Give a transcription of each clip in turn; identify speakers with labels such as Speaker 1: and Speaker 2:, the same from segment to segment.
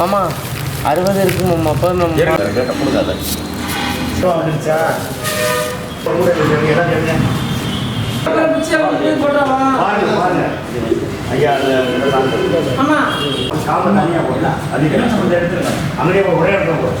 Speaker 1: ஆமா அறுபது இருக்கும் மாமா அப்போ நம்ம
Speaker 2: ஐயா அங்கே ஒரே இடத்துல
Speaker 1: போகிறோம்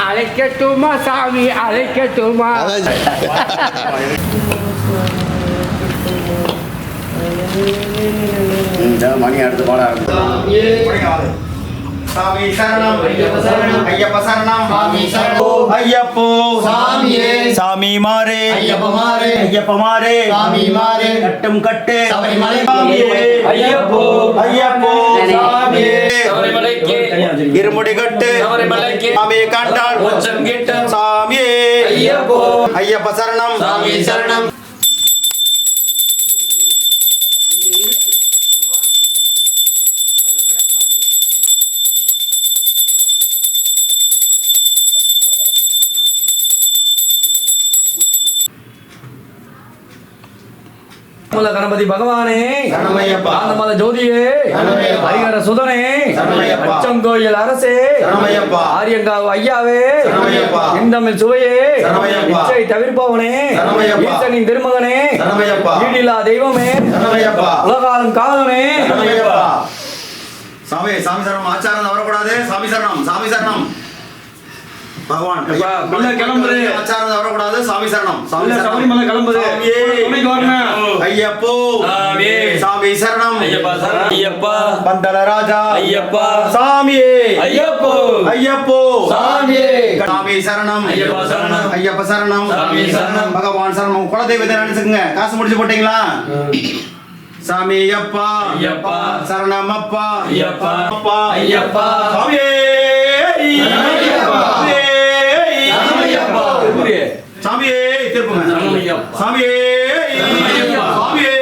Speaker 1: அழைக்கட்டுமா சாமி அழைக்கட்டுமா?
Speaker 2: இந்த மணி அடுத்து பாட சாமி சரணம் ஐயப்ப சரணம் ஐயப்ப
Speaker 3: சாமியே
Speaker 2: சாமி மாறே
Speaker 3: ஐயப்ப மாறே
Speaker 2: ஐயப்ப மாறே
Speaker 3: சாமி மாறே
Speaker 2: கட்டும் கட்டு
Speaker 1: ஐயப்போ
Speaker 2: ஐயப்போ சாமியே. இருமுடி கட்டு. சாமியை கண்டால் சாமியே.
Speaker 1: ஐயப்போ.
Speaker 2: ஐயப்ப சரணம்.
Speaker 1: சாமி சரணம்.
Speaker 4: மூல கணபதி பகவானே. ஆனந்தமல ஜோதியே. ஹரிஹர சுதனே. அச்சங்கோயில் அரசே. ஆரியங்காவு ஐயாவே. இந்தமிழ் சுவையே. இச்சை தவிர்ப்பவனே. ஈசனின் திருமகனே. ஈடில்லா தெய்வமே. உலகாலும்
Speaker 2: சரணமையப்பா. சாமி சாமி சரணம் ஆச்சாரம் வரக்கூடாது சாமி சரணம் சாமி சரணம் பகவான்
Speaker 4: கிளம்புது.
Speaker 2: ஆச்சாரம் வரக்கூடாது சாமி சரணம் சாமி.
Speaker 4: சபரிமலை கிளம்புது. துணைக்கு வரணும்.
Speaker 2: ஐயப்போ
Speaker 1: சாமி.
Speaker 2: சாமி சரணம்
Speaker 1: ஐயப்பா
Speaker 2: பந்தல ராஜா
Speaker 1: ஐயப்பா
Speaker 2: சாமியே
Speaker 1: ஐயப்போ
Speaker 2: ஐயப்போ
Speaker 1: சாமியே
Speaker 2: சாமி சரணம்
Speaker 1: ஐயப்பா சரணம்.
Speaker 2: ஐயப்ப சரணம்
Speaker 1: சாமி சரணம்.
Speaker 2: பகவான் சரணம் குலதெய்வத்தை நினைச்சுங்க காசு முடிச்சு போட்டீங்களா சாமி ஐயப்பா
Speaker 1: ஐயப்பா.
Speaker 2: சரணம் அப்பா
Speaker 1: ஐயப்பா.
Speaker 2: அப்பா
Speaker 1: ஐயப்பா.
Speaker 2: சாமியே. சாமியே திருப்புங்க. சாமியே. சாமியே.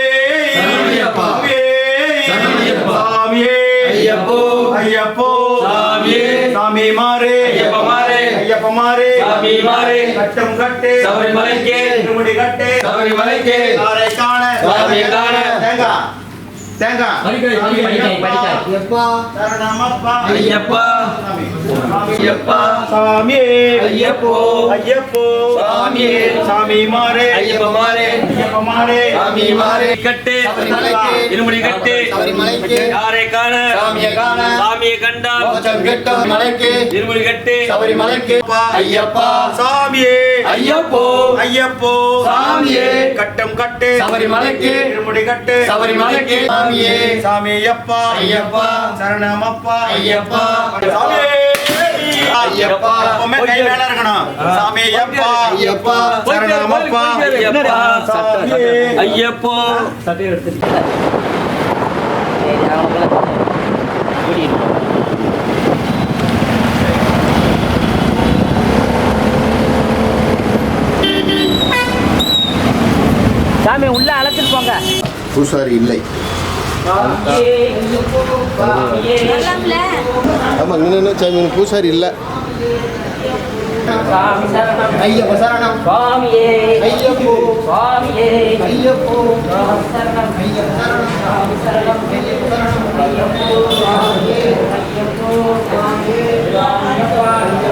Speaker 2: சாமியே
Speaker 1: ஐயப்போ.
Speaker 2: ஐயப்போ
Speaker 1: சாமியே.
Speaker 2: சாமி மாறே
Speaker 1: ஐயப்ப மாறே.
Speaker 2: ஐயப்ப மாறே
Speaker 1: சாமி மாறே.
Speaker 2: கட்டம் கட்டு
Speaker 1: சபரிமலைக்கு.
Speaker 2: திருமுடி கட்டு
Speaker 1: சபரிமலைக்கு.
Speaker 2: காண
Speaker 1: சாமியை காண.
Speaker 2: தேங்காய்
Speaker 3: கிட்டும்
Speaker 1: கட்டு.
Speaker 3: சபரிமலைக்கு.
Speaker 2: இருமுடி கட்டு.
Speaker 3: சபரிமலைக்கு. சாமியே.
Speaker 2: சாமி ஐயப்பா.
Speaker 3: ஐயப்பா.
Speaker 2: சரணமப்பா.
Speaker 3: ஐயப்பா.
Speaker 2: சாமியே
Speaker 3: ஐயப்பா.
Speaker 2: எப்பவுமே கை மேல இருக்கணும். சாமி ஐயப்பா.
Speaker 3: ஐயப்பா.
Speaker 2: சரணமப்பா.
Speaker 1: ஐயப்பா.
Speaker 2: சாமியே
Speaker 1: ஐயப்போ. சாமி உள்ள அழைச்சிட்டு போங்க.
Speaker 3: பூசாரி இல்லை. ஆமா என்ன சாமி பூசாரி இல்லை.
Speaker 1: சாமி சரணம்
Speaker 3: ஐயப்ப சரணம்.
Speaker 1: சுவாமியே.
Speaker 3: ஐயப்போ.
Speaker 1: சுவாமியே.
Speaker 3: ஐயப்போ.
Speaker 1: சுவாமி சரணம்.
Speaker 3: ஐயப்ப சரணம்.
Speaker 1: சுவாமி சரணம்.
Speaker 3: ஐயப்ப சரணம்.
Speaker 1: ஐயப்போ. சுவாமியே ஐயப்போ. சுவாமியே சுவாமியப்பா ஐயப்பா.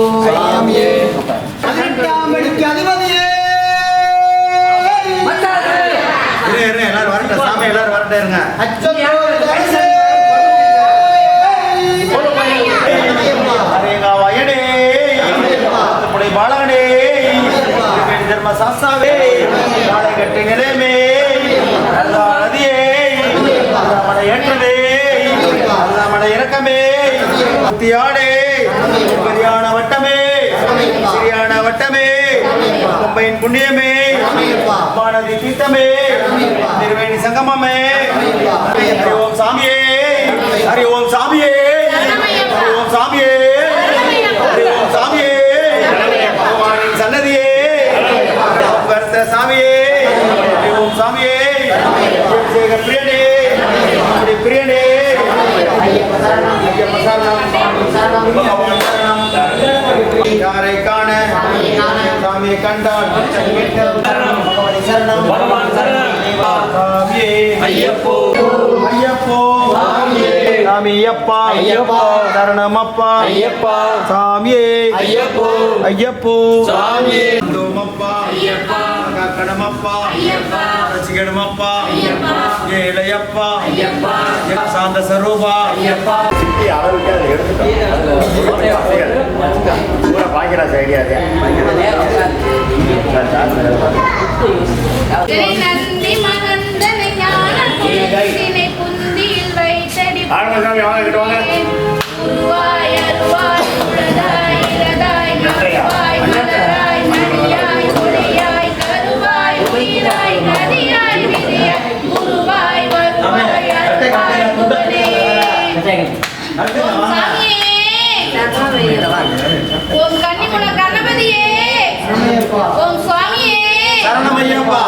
Speaker 3: பாலகனே
Speaker 2: தர்ம சாஸ்தாவே காலை கட்டி நிலையமே நல்லா நதியே அல்லாமலை
Speaker 3: ஏற்றமே அல்லாமலை
Speaker 2: இறக்கமே குத்தியாடே பெரியான வட்டமே சிறியான வட்டமே கும்பையின் புண்ணியமே அம்மானதி தீர்த்தமே திருவேணி சங்கமமே ஹரி ஓம் சாமியே. ஹரி ஓம் சாமியே. ஹரி ஓம் சாமியே. பகவானின் சன்னதியே. வருத்த சாமியே. ஹரி ஓம் சாமியே. பிரியனே. அப்படி பிரியனே. யாரை காண. சாமியை கண்டால் சரணம்
Speaker 4: பகவான் சரணம்.
Speaker 2: சாமியே
Speaker 4: ஐயப்போ
Speaker 2: ஐயப்போ சாமி ஐயப்பா
Speaker 4: ஐயப்பா.
Speaker 2: சரணமப்பா
Speaker 4: ஐயப்பா
Speaker 2: சாமியே
Speaker 4: ஐயப்போ
Speaker 2: ஐயப்போ
Speaker 4: சாமியே
Speaker 2: தோமப்பா காக்கணமப்பா ரசிகணமப்பா ஏழையப்பா சாந்த சரூபா
Speaker 5: குலத்தினை புந்தியில் வைத்தடி உருவாய் அருவாய் உளதாய் இளதாய் நடுவாய் மலராய் மணியாய் ஒளியாய் கருவாய் உயிராய் கதியாய் விதியாய் ஓம் கன்னிமுல கணபதியே. ஓம் சுவாமியே.
Speaker 2: சரணமையப்பா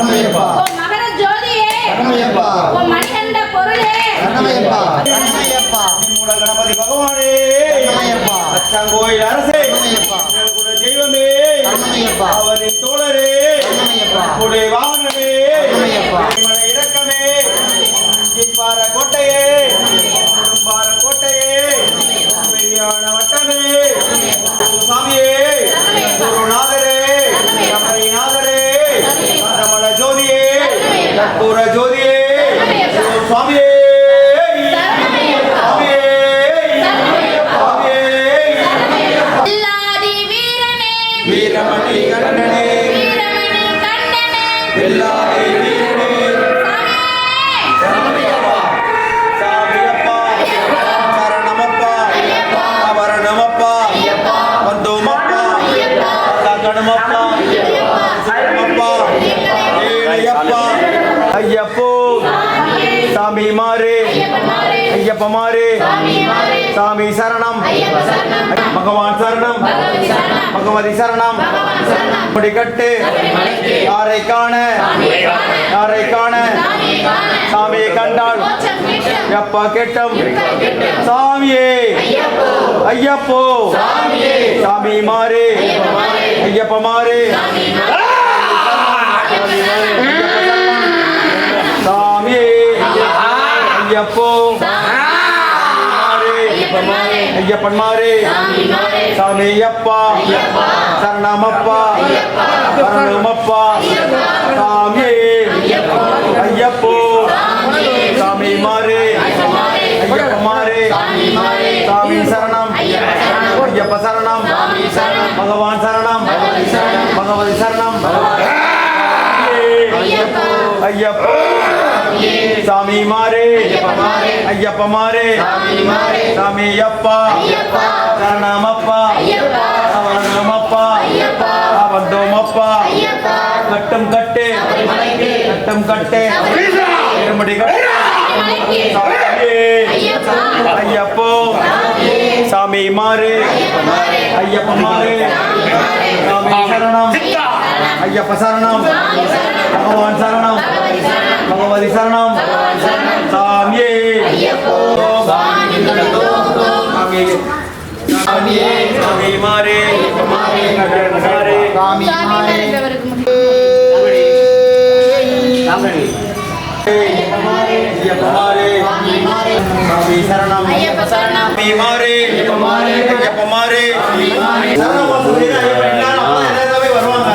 Speaker 5: ஓம் மகர ஜோதியே. ஓம் மணிகண்ட பொருளே.
Speaker 2: மூல கணபதி பகவானே. அச்சங்கோயில் அரசே. குல தெய்வமே. அவனின் தோழரே. வாகனமே கற்பூர ஜோதியே. சுவாமியே. வீரமணி கண்ணனே.
Speaker 5: வீரமணி கண்டனே
Speaker 2: வெள்ளாரை பகவான் சரணம். பகவதி சரணம். முடிக்கட்டு யாரை காண? யாரை காண? சாமியை கண்டால் எப்பா கேட்டம்? சாமியே. ஐயப்போ. சாமி மாறு. ஐயப்ப மாறு. சாமியே. ஐயப்போ மாறு ஐயப்பன் மாறு சாமி ஐயப்பா. சரணமப்பா. சரணமப்பா. சாமியே. ஐயப்போ. சாமி மாறு ஐயப்ப மாறு சாமி சரணம். ஐயப்ப சரணம். பகவான் சரணம். பகவதி சரணம்.
Speaker 5: ஐயப்பா.
Speaker 2: ஐயப்போ. சாமி மாறே. ஐயப்ப மாறே. சாமி ஐயப்பா. சரணமப்பா சரணமப்பா.
Speaker 5: ஐயப்பா.
Speaker 2: கட்டம் கட்டு. கட்டம் கட்டு.
Speaker 5: ஐயப்பா.
Speaker 2: சாமி மாறு. ஐயப்ப மாறு. சாமி சரணம். ஐயப்ப சரணம் பகவான் சரணம்.
Speaker 5: பகவதி சரணம்.
Speaker 2: சாமியே. சாமியே. சாமி மாறு. மாறு.
Speaker 3: சாமி
Speaker 2: மாறு. சரணம்.
Speaker 5: ஐயப்ப சரணம்
Speaker 2: சாமி மாறு. ஐயப்ப மாறு. சரணம் சொல்லிட்டு ஐயப்ப எல்லாரும் அப்பதான் எல்லாருமே வருவாங்க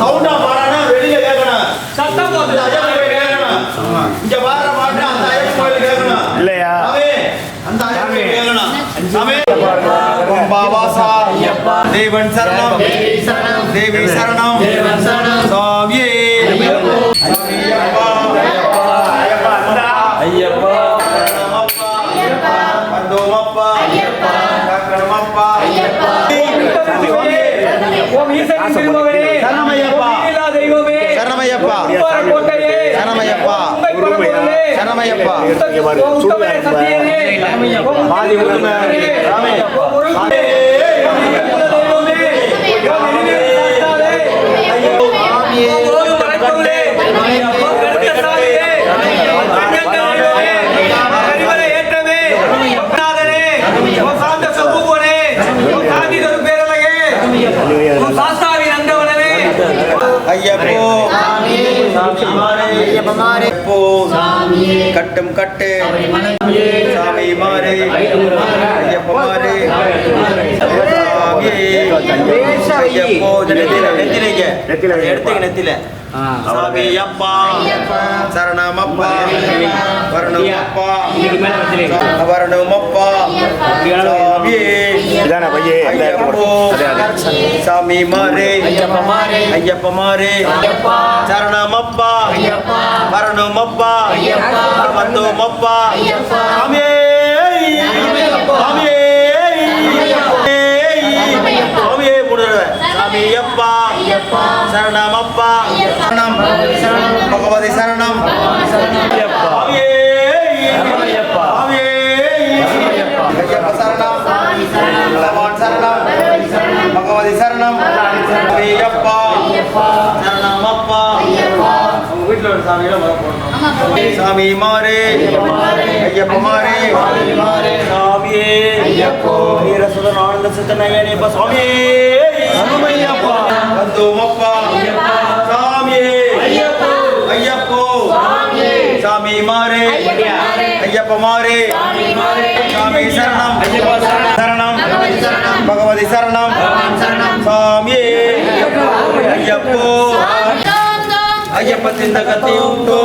Speaker 2: சவுண்டா பாடானா வெளியில கேட்கணும் சத்தம் போட்டு ஐயப்பன் கோயில் கேட்கணும் இங்க பாடுற பாட்டு அந்த ஐயப்பன் கோயில் கேட்கணும்
Speaker 4: இல்லையா?
Speaker 2: சாமி, அந்த ஐயப்பன் கோயில் கேட்கணும் சாமி. கும்பாவாசா தேவன் சரணம். தேவி சரணம். சாமியே. சாமி ஐயப்பா.
Speaker 4: ஐயப்பா
Speaker 2: சரணமப்பா
Speaker 5: ஐயப்பா.
Speaker 2: வந்தோமப்பா.
Speaker 5: ஐயப்பா.
Speaker 2: காக்கணமப்பா.
Speaker 5: ஐயப்பா.
Speaker 1: ஓம் ஈசன் திருமகனே
Speaker 2: சரணமையப்பா
Speaker 1: எல்லா தெய்வமே
Speaker 2: சரணமையப்பா. சரணமையப்பா. சரணமையப்பா. ஐயப்போ. மாறே. ஐயப்போ கட்டும் கட்டு. சாமி மாறே. ஐயப்ப மாறே. ஐயப்போ நெத்தில நெத்திலைங்க எடுத்துங்க நெத்தில சாமி ஐயப்பா. சரணமப்பா வரணமப்பா. வரணமப்பா
Speaker 4: இதான பையே?
Speaker 2: ஐயப்போ. சாமி மாறே ஐயப்ப மாறே. சரணமப்பா. வரணுமப்பா. வந்தோமப்பா சாமியே. பகவதி சரணம்.
Speaker 4: ஐயப்பா.
Speaker 2: ஐயப்ப சரணம். சரணம் பகவதி சரணம். ஐயப்பா. சரணமப்பா. உங்க வீட்டுல ஒரு சாமியில முறை போடணும் சாமி மாறே. ஐயப்ப மாறே. சாமியே. வீரசுதன் ஆனந்த சித்தனையனேப்பா சாமியே. ஐயப்பா வந்தோமப்பா. சாமியே ஐயப்போ. சாமி மாறே. ஐயப்ப மாறே. சாமி சரணம். சரணம். பகவதி சரணம். சாமியே. ஐயப்போ ஐயப்ப. சிந்த கத்தி உண்டோ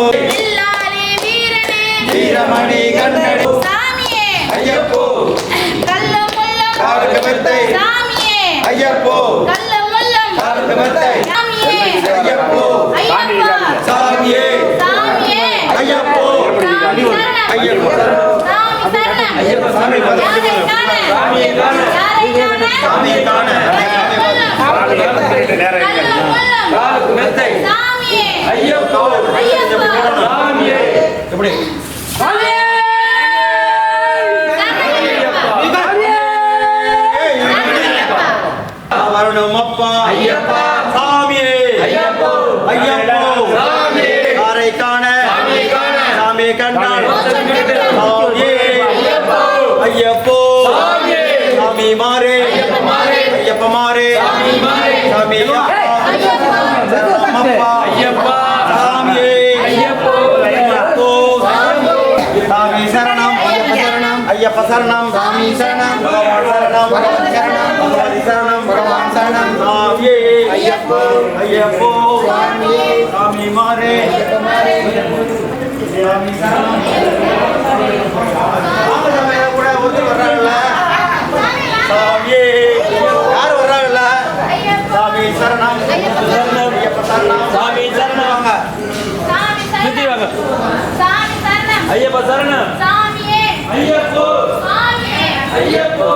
Speaker 2: வீரமணி கண்ணடி
Speaker 5: சாமியே
Speaker 2: ஐயப்போ
Speaker 5: கல்லம் முல்லம்
Speaker 2: காலுக்கு மெத்தை
Speaker 5: சாமியே
Speaker 2: ஐயப்போ
Speaker 5: கல்லம் முல்லம்
Speaker 2: காலுக்கு மெத்தை
Speaker 5: சாமியே
Speaker 2: ஐயப்போ
Speaker 5: ஐயப்பா
Speaker 2: சாமியே
Speaker 5: சாமியே
Speaker 2: ஐயப்போ
Speaker 5: சாமி சரணம்
Speaker 2: ஐயப்போ
Speaker 5: சாமி சரணம்
Speaker 2: ஐயப்ப சாமி
Speaker 5: யாரை காண யாரை காண
Speaker 2: சாமி காண
Speaker 5: கல்லம் முல்லம்
Speaker 2: காலுக்கு மெத்தை
Speaker 5: சாமியே
Speaker 2: ஐயப்போ
Speaker 5: ஐயப்பா
Speaker 2: சாமியே எப்படி வரணுமப்பா ஐயப்பா சாமியே ஐயப்போ ஐயப்போ சாமியே யாரை காண சாமி காண சாமி கண்டான் சாமியே ஐயப்போ ஐயப்போ சாமியே சாமி மாறே ஐயப்ப மாறே ஐயப்ப மாறே சாமி மாறே சாமி ஐயப்பா சரணமப்பா ஐயப்பா சாமியே ஐயப்போ ஐயப்போ சாமி சரணம் ஐயப்ப சரணம் ஐயப்ப சரணம் சாமி சரணம் பகவான் சரணம் பகவதி சரணம் பகவதி சரணம் பகவான் சரணம் சாமியே ஐயப்போ ஐயப்போ சாமியே சாமி மாறே சாமி சரணம் சாமி சரணம். வாங்க. சுத்தி வாங்க ஐயப்பா சரணம். ஐயப்போ. ஐயப்போ.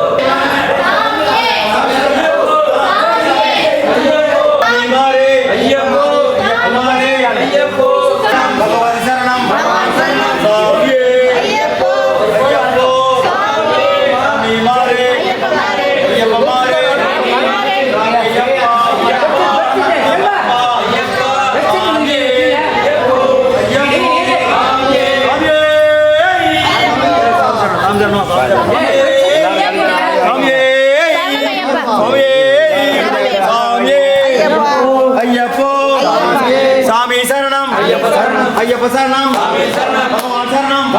Speaker 2: சரணம்
Speaker 1: ஐயப்ப
Speaker 2: சரணம் ஐயப்ப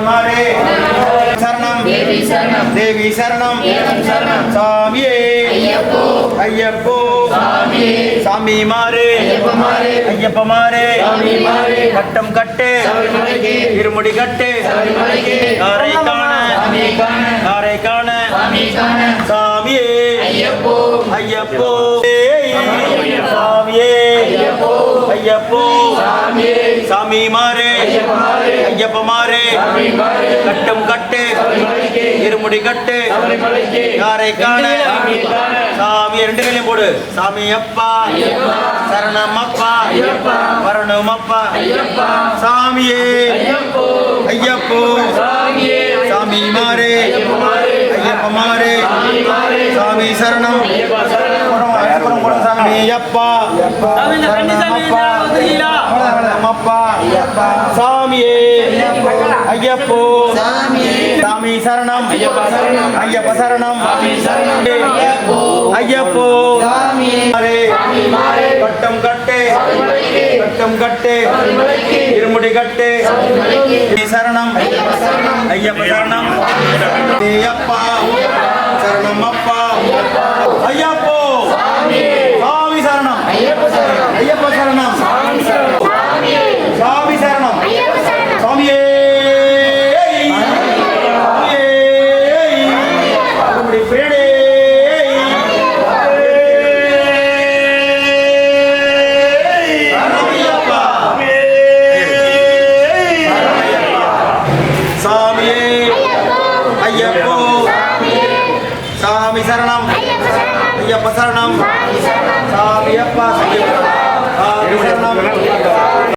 Speaker 2: ஐயப்பன்மாரே சரணம். தேவி சரணம். தேவி சரணம். சரணம். சாமியே. ஐயப்போ. ஐயப்போ. சாமி மாறே. சாமி மாறே. கட்டம் கட்டு. இருமுடி கட்டு. காரை காண. காரை காண. சாமியே ஐயப்போ. ஐயப்போ. சாமியே. ஐயப்போ. சாமி. மாறே. ஐயப்ப மாறே. கட்டம் கட்டு. இருமுடி கட்டு. யாரை காண? சாமி ரெண்டு கையிலையும் போடு. சாமி அப்பா சரணம் அப்பா வரணும் அப்பா சாமியே. ஐயப்போ. சாமி மாறே. ஐயப்ப மாறே. சாமி சரணம். சாமியே. ஐயப்போ. சாமி சரணம். ஐயப்ப சரணம். ஐயப்போ. கட்டம் கட்டு. கட்டம் கட்டு. இருமுடி கட்டு. சரணம். ஐயப்ப சரணம். ஐயப்பா சரணம். அப்பா. ஐயப்போ. சாமி